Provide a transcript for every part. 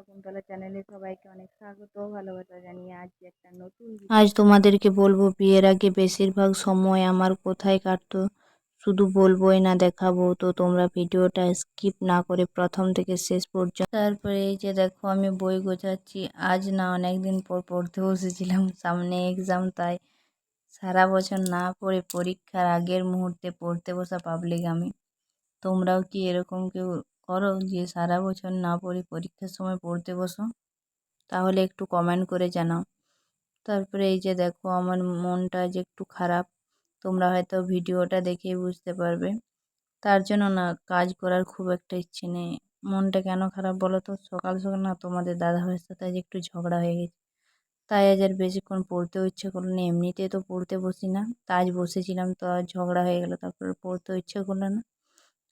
শকুন্তলা চ্যানেলে সবাইকে অনেক স্বাগত ভালোবাসা জানিয়ে আজ একটা নতুন আজ তোমাদেরকে বলব বিয়ের আগে বেশিরভাগ সময় আমার কোথায় কাটতো শুধু বলবোই না দেখাবো। তো তোমরা ভিডিওটা স্কিপ না করে প্রথম থেকে শেষ পর্যন্ত তারপরে এই যে দেখো আমি বই গোছাচ্ছি। আজ না অনেক দিন পর পড়তে বসেছিলাম সামনে এক্সাম তাই সারা বছর না পড়ে পরীক্ষার আগের মুহূর্তে পড়তে বসা পাবলিক আমি। তোমরাও কি এরকম কেউ করো যে সারা বছর না পড়ে পরীক্ষার সময় পড়তে বসো। তাহলে একটু কমেন্ট করে জানাও। তারপরে এই যে দেখো আমার মনটা যে একটু খারাপ, তোমরা হয়তো ভিডিওটা দেখেই বুঝতে পারবে। তার জন্য না কাজ করার খুব একটা ইচ্ছে নেই। মনটা কেন খারাপ বলো তো? সকাল সকাল না তোমাদের দাদা ভাইয়ের সাথে আজ একটু ঝগড়া হয়ে গেছে। তাই আজ আর বেশিক্ষণ পড়তেও ইচ্ছে করল না। এমনিতে তো পড়তে বসি না। তা আজ বসেছিলাম তো আজ ঝগড়া হয়ে গেলো। তারপরে পড়তেও ইচ্ছে করল না।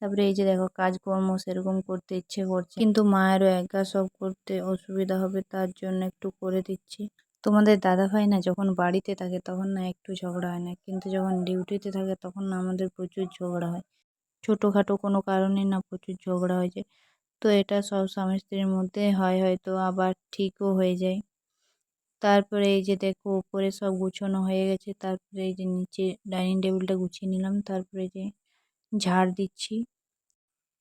তারপরে এই যে দেখো কাজকর্ম সেরকম করতে ইচ্ছে করছে। কিন্তু মায়েরও একা সব করতে অসুবিধা হবে, তার জন্য একটু করে দিচ্ছি। তোমাদের দাদা ভাই না যখন বাড়িতে থাকে তখন না একটু ঝগড়া হয় না, কিন্তু যখন ডিউটিতে থাকে তখন না আমাদের প্রচুর ঝগড়া হয়। ছোটোখাটো কোনো কারণে না প্রচুর ঝগড়া হয়ে যায় তো এটা সব স্বামী স্ত্রীর মধ্যে হয় হয়তো, আবার ঠিকও হয়ে যায়। তারপরে এই যে দেখো উপরে সব গুছানো হয়ে গেছে, তারপরে এই যে নিচে ডাইনিং টেবিলটা গুছিয়ে নিলাম, তারপরে যে ঝাড় দিচ্ছি।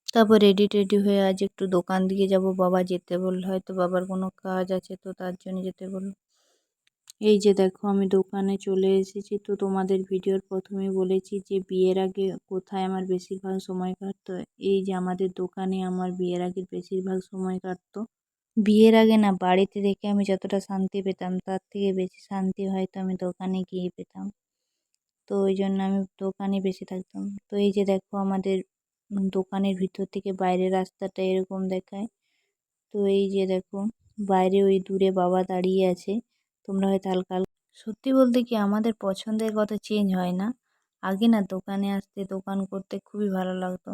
তারপর রেডি টেডি হয়ে আজ একটু দোকান দিকে যাব। বাবা যেতে বলল, হয়তো বাবার কোনো কাজ আছে তো তার জন্য যেতে বলল। এই যে দেখো, আমি দোকানে চলে এসেছি। তো তোমাদের ভিডিওর প্রথমে বলেছি যে বিয়ের আগে কোথায় আমার বেশিরভাগ সময় কাটতো? এই যে আমাদের দোকানে আমার বিয়ের আগে বেশিরভাগ সময় কাটতো। বিয়ের আগে না, বাড়িতে থেকে আমি যতটা শান্তি পেতাম, তার থেকে বেশি শান্তি হয়তো আমি দোকানে গিয়ে পেতাম। তো ওই জন্য আমি দোকানে বেশি থাকতাম। তো এই যে দেখো আমাদের দোকানের ভিতর থেকে বাইরের রাস্তাটা এরকম দেখায়। তো এই যে দেখো বাইরে ওই দূরে বাবা দাঁড়িয়ে আছে। তোমরা হয়তো হালকা সত্যি বলতে কি আমাদের পছন্দের কথা চেঞ্জ হয় না। আগে না দোকানে আসতে, দোকান করতে খুবই ভালো লাগতো।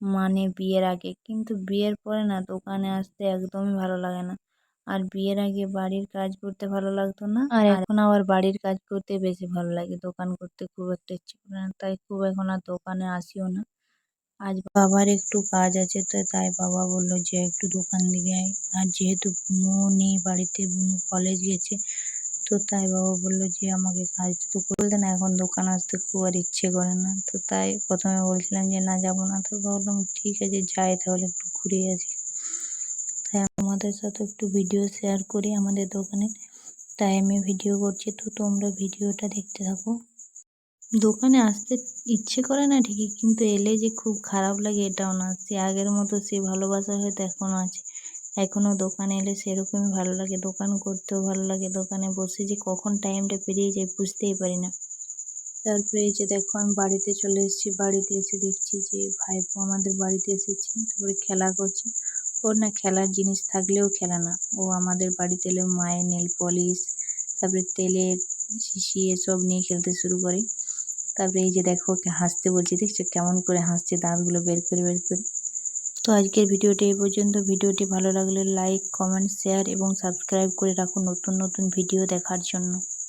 মানে বিয়ের আগে। কিন্তু বিয়ের পরে না দোকানে আসতে একদমই ভালো লাগে না। আর বিয়ের আগে বাড়ির কাজ করতে ভালো লাগতো না। আর এখন আবার বাড়ির কাজ করতে বেশি ভালো লাগে। দোকান করতে খুব একটা ইচ্ছে করে না তাই খুব এখন আর দোকানে আসিও না। আজ বাবার একটু কাজ আছে তো তাই বাবা বলল যে একটু দোকান দিকে আয়। আর যেহেতু বুনু নেই বাড়িতে বুনু কলেজ গেছে তো তাই বাবা বলল যে আমাকে কাজটা তো করতে না এখন দোকান আসতে খুব আর ইচ্ছে করে না। তো তাই প্রথমে বলছিলাম যে না যাব না। তো ভাবলাম ঠিক আছে যাই তাহলে একটু ঘুরে আসি। তাই আমাদের সাথে একটু ভিডিও শেয়ার করি আমাদের দোকানে। তাই আমি ভিডিও করছি, তো তোমরা ভিডিওটা দেখতে থাকো। দোকানে আসতে ইচ্ছে করে না ঠিকই, কিন্তু এলে যে খুব খারাপ লাগে এটাও না। সে আগের মতো সে ভালোবাসা হয়তো এখনও আছে। এখনও দোকানে এলে সেরকমই ভালো লাগে। দোকান করতেও ভালো লাগে। দোকানে বসে যে কখন টাইমটা পেরিয়ে যায় বুঝতেই পারি না। তারপরে এই যে দেখো, আমি বাড়িতে চলে এসেছি। বাড়িতে এসে দেখছি যে ভাইপো আমাদের বাড়িতে এসেছে। তারপরে খেলা করছে। ওর না খেলার জিনিস থাকলেও খেলে না। ও আমাদের বাড়িতে এলে মায়ের নেল পলিশ, তারপরে তেলের শিশি এসব নিয়ে খেলতে শুরু করে। তারপরে এই যে দেখো, ওকে হাসতে বলছি, দেখছ কেমন করে হাসছে, দাঁতগুলো বের করে বের করে। তো আজকের ভিডিওটি এই পর্যন্ত। ভিডিওটি ভালো লাগলে লাইক কমেন্ট শেয়ার এবং সাবস্ক্রাইব করে রাখুন নতুন নতুন ভিডিও দেখার জন্য।